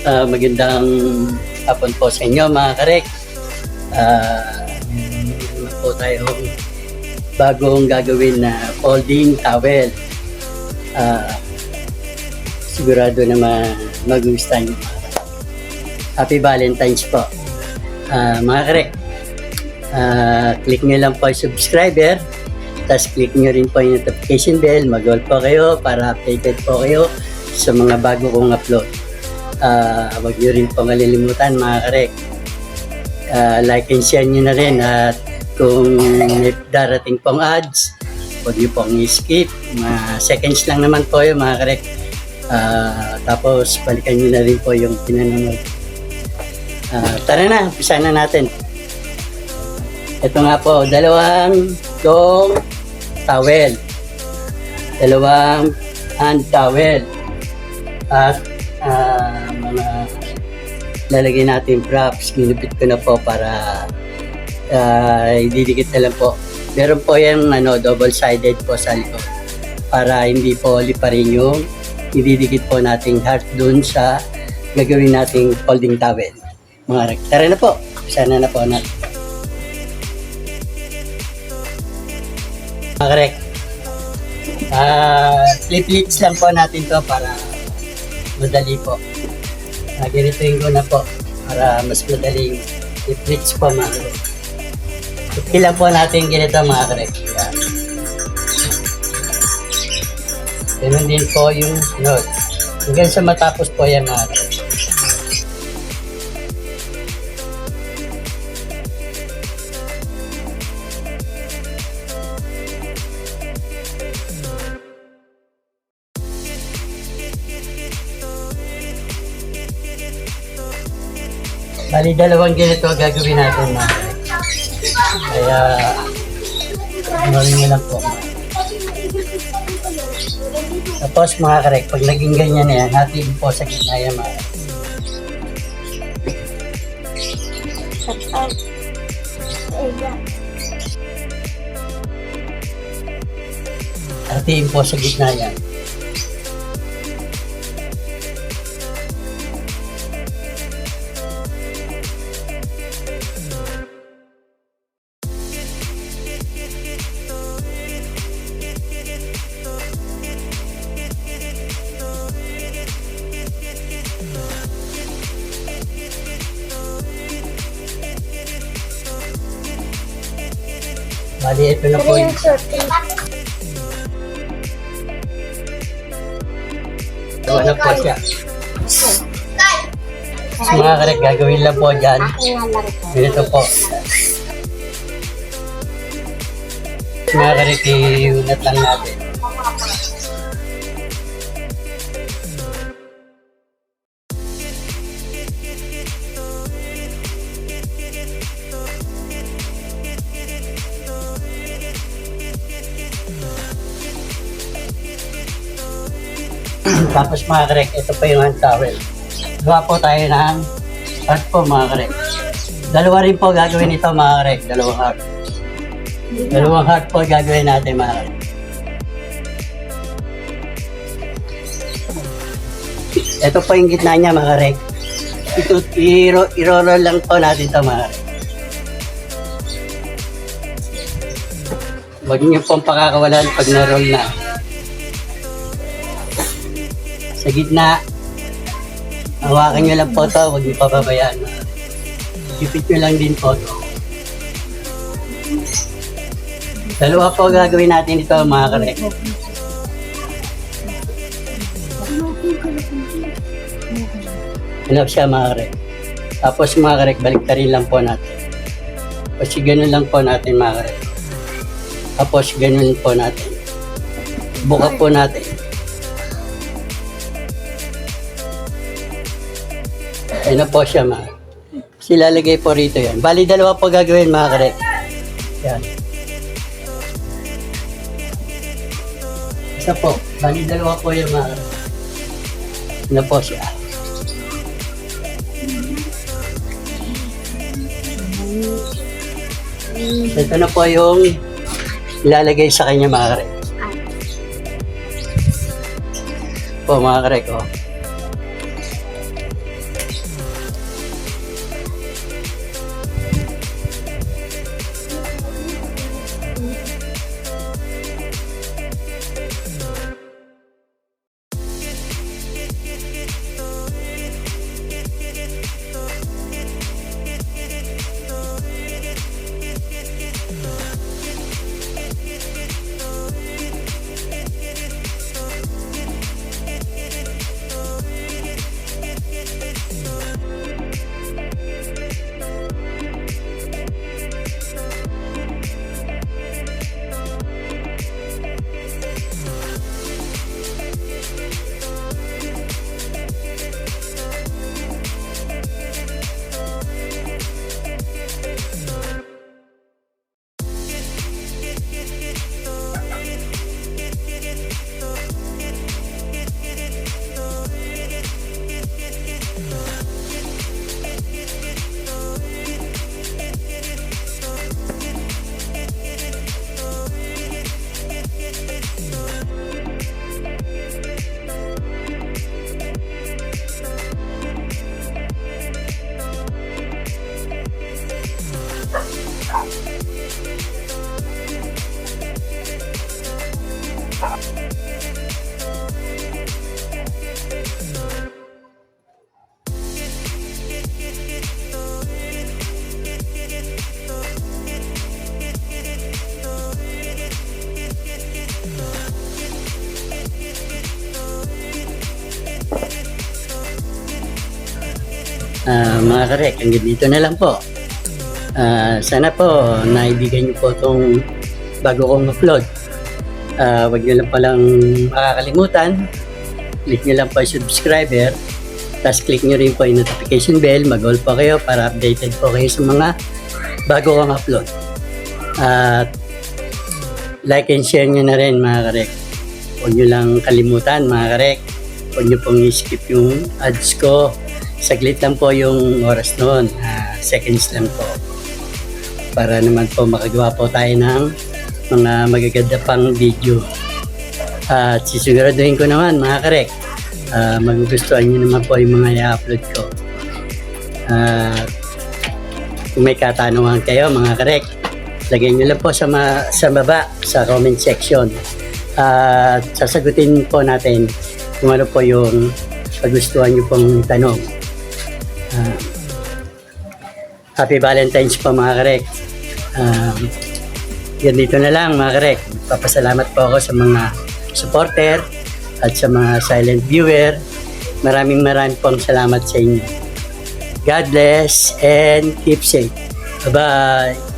Ah, magandang hapon po sa inyo mga karek. Meron po tayong bagong gagawin na folding towel. Ah, sigurado na ma- magugustuhan niyo. Happy Valentine's po. Ah, mga karek, ah, click nyo lang po yung subscriber tapos click nyo rin po yung notification bell, mag-all po kayo para updated po kayo sa mga bago kong upload. Ah, wag nyo rin po malilimutan mga karek. Ah, like and share nyo na rin at kung may darating pong ads, huwag nyo pong i-skip. Mga seconds lang naman po yun mga karek. Ah, tapos balikan nyo na rin po yung pinanonood. Ah, tara na, umpisa na natin. Ito nga po, dalawang dong towel. Dalawang hand towel. At mga lalagay natin props. Ginupit ko na po para ah, ididikit na lang po. Meron po yan ano, double-sided po sa likod. Para hindi po liparin yung ididikit po nating heart dun sa gagawin nating folding towel. Mga rek. Tara na po. Sana na po natin. Mga rek. Ah, flip-flips lang po natin to para madali po. Uh, ganitoin ko na po para mas madaling i-flits po mga karek. Ilan po natin ganito mga karek. Yan. Ganun din po yung sunod. Hanggang sa matapos po yan mga karek. Bali, dalawang ganito ang gagawin natin karek. Kaya, gawin nyo lang po. Tapos mga karek, pag naging ganyan na yan, natin po sa gitna yan karek. Hatiin po sa gitna yan. Bali, ito na po yung Gawa na po siya. So, mga karek, gagawin lang po dyan. Ganito po. Mga karek, iunat lang natin. Tapos mga karek, ito pa yung hand towel. Gawa po tayo ng heart po mga karek. Dalawa rin po gagawin ito mga karek, dalawang heart. Dalawang heart po gagawin natin mga karek. Ito po yung gitna niya mga karek. Ito, iro, iro-roll lang po natin ito mga karek. Huwag niyo pong pakakawalan pag na-roll na. Sa gitna, hawakan nyo lang po ito, huwag nyo pababayaan. Ipit nyo lang din po ito. Dalawa po gagawin natin ito mga karek. Hanap siya mga karek. Tapos mga karek, balik rin lang po natin. Tapos ganun lang po natin mga karek. Tapos ganun po natin. Buka po natin. Ayun na po siya, ma. Kasi lalagay po rito yan. Bali, dalawa po gagawin, mga karek. Yan. Isa po. Bali, dalawa po yung mga karek. Ayun na po siya. Ito na po yung ilalagay sa kanya, mga karek. Po, mga karek, oh. Uh, Mak karek, yang gini tu lang po. Ah, sana po naibigay niyo po itong bago kong upload. Ah, huwag niyo lang palang makakalimutan. Click niyo lang po yung subscriber. Tapos click niyo rin po yung notification bell. Mag-all po kayo para updated po kayo sa mga bago kong upload. At like and share nyo na rin mga karek. Huwag nyo lang kalimutan mga karek. Huwag nyo pong i-skip yung ads ko. Saglit lang po yung oras noon. Ah, seconds lang po. Para naman po makagawa po tayo ng mga magaganda pang video. At sisiguraduhin ko naman mga karek. ah, magugustuhan nyo naman po yung mga i-upload ko. At kung may katanungan kayo mga karek, lagay nyo lang po sa, ma- sa baba sa comment section. At sasagutin po natin kung ano po yung kagustuhan nyo pong tanong. Ah, happy Valentine's po mga karek. Um, yan dito na lang mga karek. Papasalamat po ako sa mga supporter at sa mga silent viewer. Maraming maraming pong salamat sa inyo. God bless and keep safe. Bye-bye.